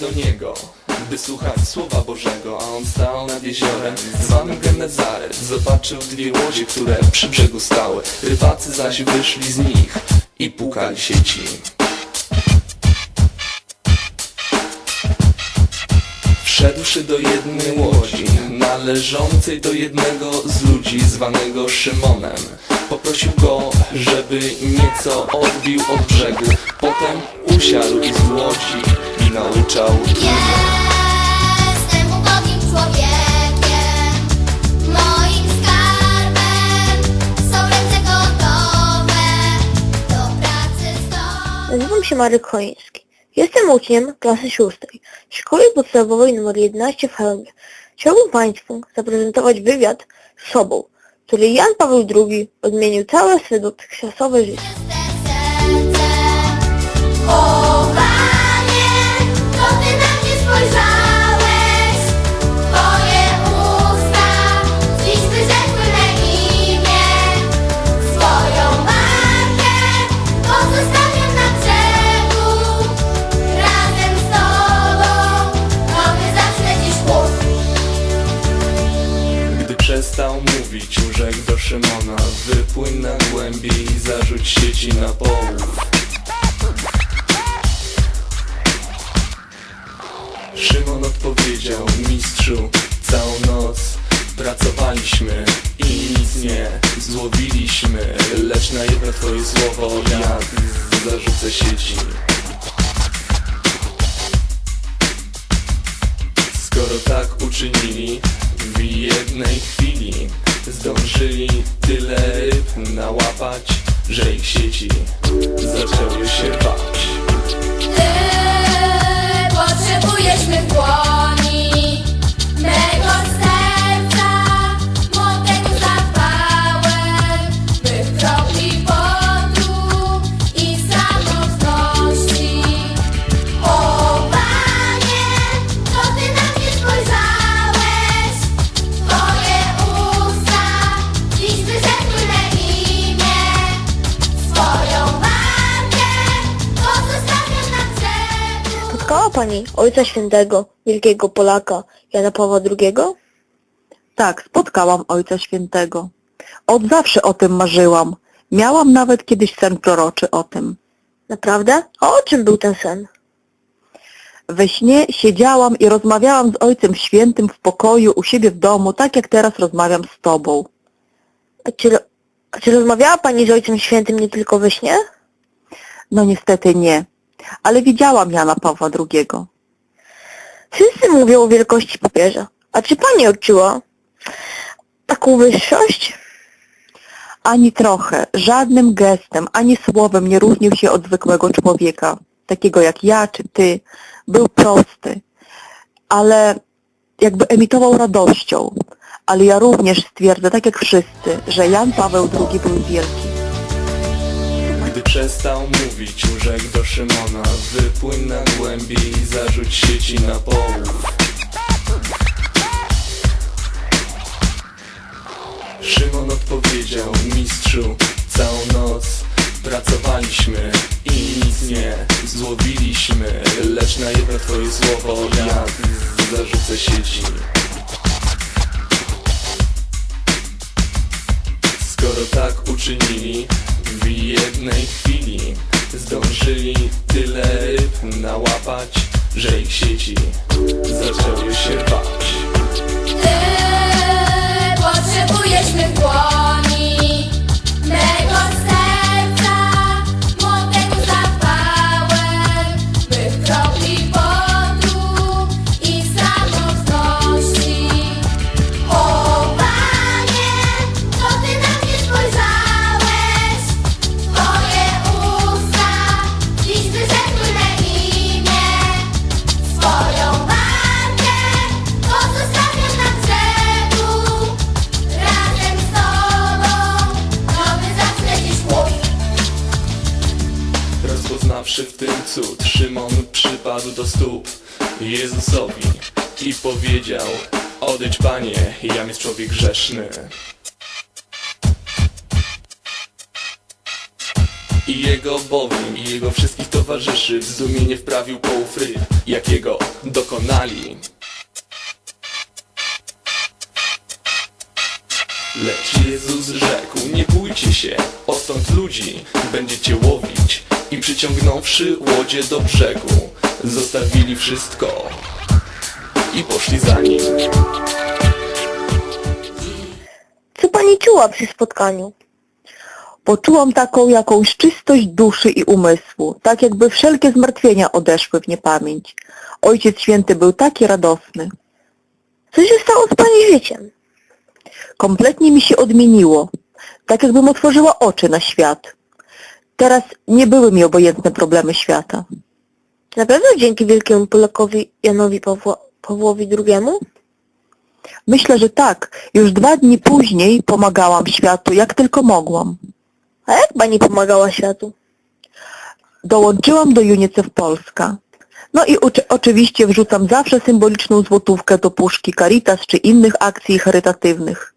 do niego by słuchać słowa Bożego, a on stał nad jeziorem zwanym Genezaret. Zobaczył dwie łodzie, które przy brzegu stały. Rybacy zaś wyszli z nich i pukali sieci. Wszedłszy do jednej łodzi, należącej do jednego z ludzi zwanego Szymonem, poprosił go, żeby nieco odbił od brzegu. Potem usiadł z łodzi i nauczał Jestem ubogim człowiekiem, moim skarbem są ręce gotowe do pracy zdolnej. Nazywam się Marek Choiński. Jestem uczniem klasy szóstej Szkoły Podstawowej nr 11 w Chełmie. Chciałbym Państwu zaprezentować wywiad z sobą, Jan Paweł II odmienił całe swe dotychczasowe życie. Całą noc. Pracowaliśmy i nic nie złowiliśmy Lecz na jedno twoje słowo ja zarzucę sieci. Skoro tak uczynili w jednej chwili Zdążyli tyle ryb nałapać, że ich sieci zaczęły Pani Ojca Świętego, wielkiego Polaka, Jana Pawła II? Tak, spotkałam Ojca Świętego. Od zawsze o tym marzyłam. Miałam nawet kiedyś sen proroczy o tym. Naprawdę? A o czym był ten sen? We śnie siedziałam i rozmawiałam z Ojcem Świętym w pokoju u siebie w domu, tak jak teraz rozmawiam z Tobą. A czy, a czy rozmawiała Pani z Ojcem Świętym nie tylko we śnie? No niestety nie, ale widziałam Jana Pawła II. Wszyscy mówią o wielkości papieża. A czy Pani odczuła taką wyższość? Ani trochę, żadnym gestem, ani słowem nie różnił się od zwykłego człowieka, takiego jak ja czy Ty. Był prosty, ale jakby emitował radością. Ale ja również stwierdzę, tak jak wszyscy, że Jan Paweł II był wielki. Gdy przestał mówić, urzekł do Szymona. Wypłyń na głębiej i zarzuć sieci na połów. Szymon odpowiedział Mistrzu, całą noc pracowaliśmy i nic nie złowiliśmy Lecz na jedno twoje słowo ja zarzucę sieci. Skoro tak uczynili jednej chwili Zdążyli tyle ryb nałapać, że ich sieci zaczęły się bać Rozpoznawszy w tym cud, Szymon przypadł do stóp Jezusowi i powiedział Odejdź Panie, jam jest człowiek grzeszny I jego bowiem i jego wszystkich towarzyszy w zdumienie wprawił połów ryb, jakiego dokonali. Lecz Jezus rzekł, nie bójcie się, odtąd ludzi będziecie łowić. I przyciągnąwszy łodzie do brzegu, zostawili wszystko i poszli za nim. Co pani czuła przy spotkaniu? Poczułam taką jakąś czystość duszy i umysłu, tak jakby wszelkie zmartwienia odeszły w niepamięć. Ojciec Święty był taki radosny. Co się stało z pani życiem? Kompletnie mi się odmieniło, tak jakbym otworzyła oczy na świat. Teraz nie były mi obojętne problemy świata. Na pewno dzięki wielkiemu Polakowi Janowi Pawła, Pawłowi II? Myślę, że tak. Już dwa dni później pomagałam światu, jak tylko mogłam. A jak pani pomagała światu? Dołączyłam do UNICEF Polska. No i oczywiście wrzucam zawsze symboliczną złotówkę do puszki Caritas czy innych akcji charytatywnych.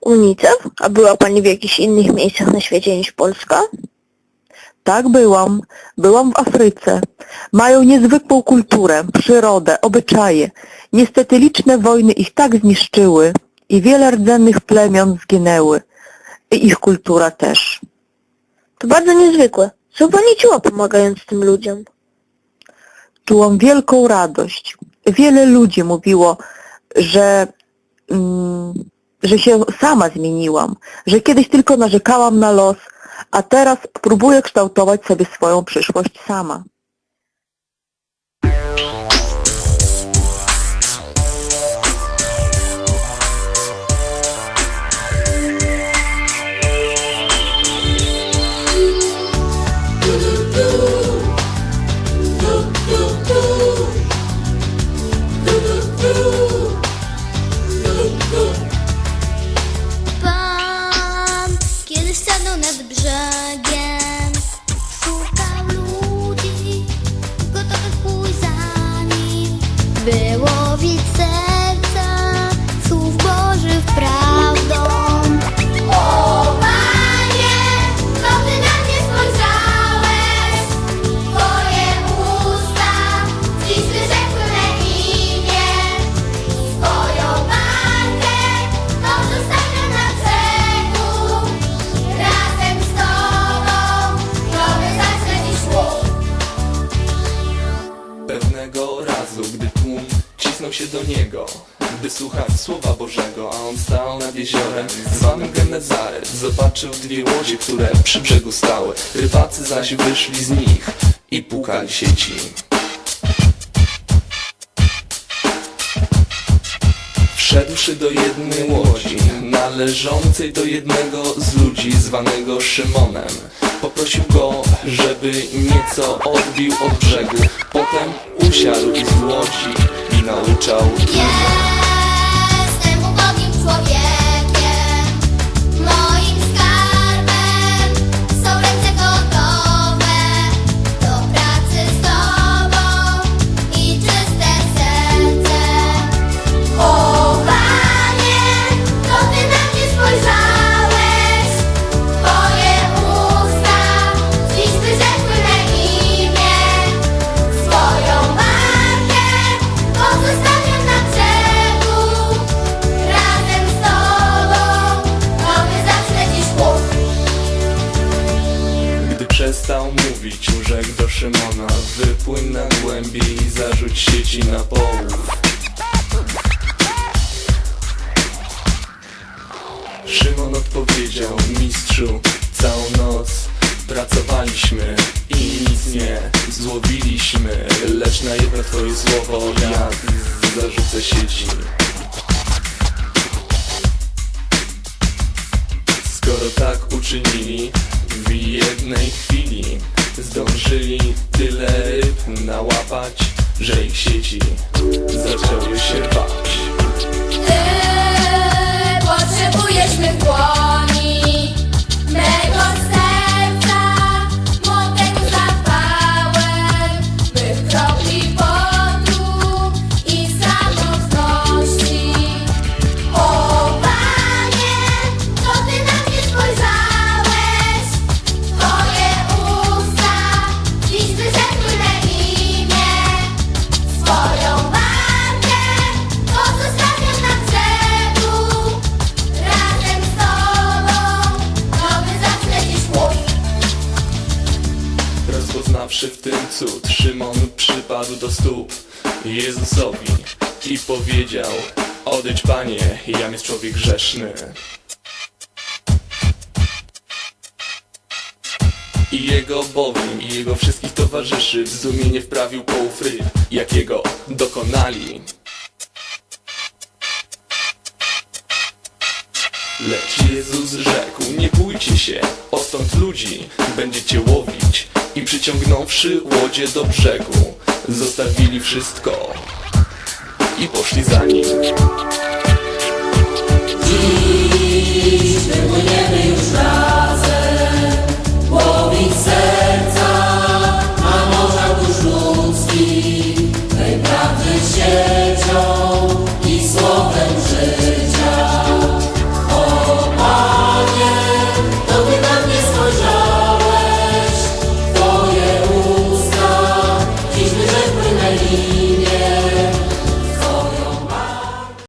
UNICEF? A była pani w jakichś innych miejscach na świecie niż Polska? Tak byłam. Byłam w Afryce. Mają niezwykłą kulturę, przyrodę, obyczaje. Niestety liczne wojny ich tak zniszczyły i wiele rdzennych plemion zginęły. I ich kultura też. To bardzo niezwykłe. Co pani czuła pomagając tym ludziom? Czułam wielką radość. Wiele ludzi mówiło, że, mm, że się sama zmieniłam, że kiedyś tylko narzekałam na los, a teraz próbuję kształtować sobie swoją przyszłość sama. Niego, by słuchać słowa Bożego, a on stał nad jeziorem zwanym Genezaret. Zobaczył dwie łodzie, które przy brzegu stały. Rybacy zaś wyszli z nich i pukali sieci. Wszedłszy do jednej łodzi, należącej do jednego z ludzi zwanego Szymonem, poprosił go, żeby nieco odbił od brzegu. Potem usiadł z łodzi nauczał. Jestem ubogim człowiekiem zarzuć sieci na połów. Szymon odpowiedział Mistrzu, całą noc pracowaliśmy i nic nie złowiliśmy Lecz na jedno Twoje słowo ja zarzucę sieci. Skoro tak uczynili w jednej chwili Zdążyli tyle ryb nałapać, że ich sieci zaczęły się bać. Ty potrzebujesz mych dłoni, Zobaczywszy w tym cud, Szymon przypadł do stóp Jezusowi i powiedział Odejdź Panie, jam jest człowiek grzeszny I jego bowiem i jego wszystkich towarzyszy w zdumienie wprawił połów ryb, jakiego dokonali. Lecz Jezus rzekł, nie bójcie się, odtąd ludzi będziecie łowić. I przyciągnąwszy łodzie do brzegu Zostawili wszystko I poszli za nim. Dziś wypłyniemy już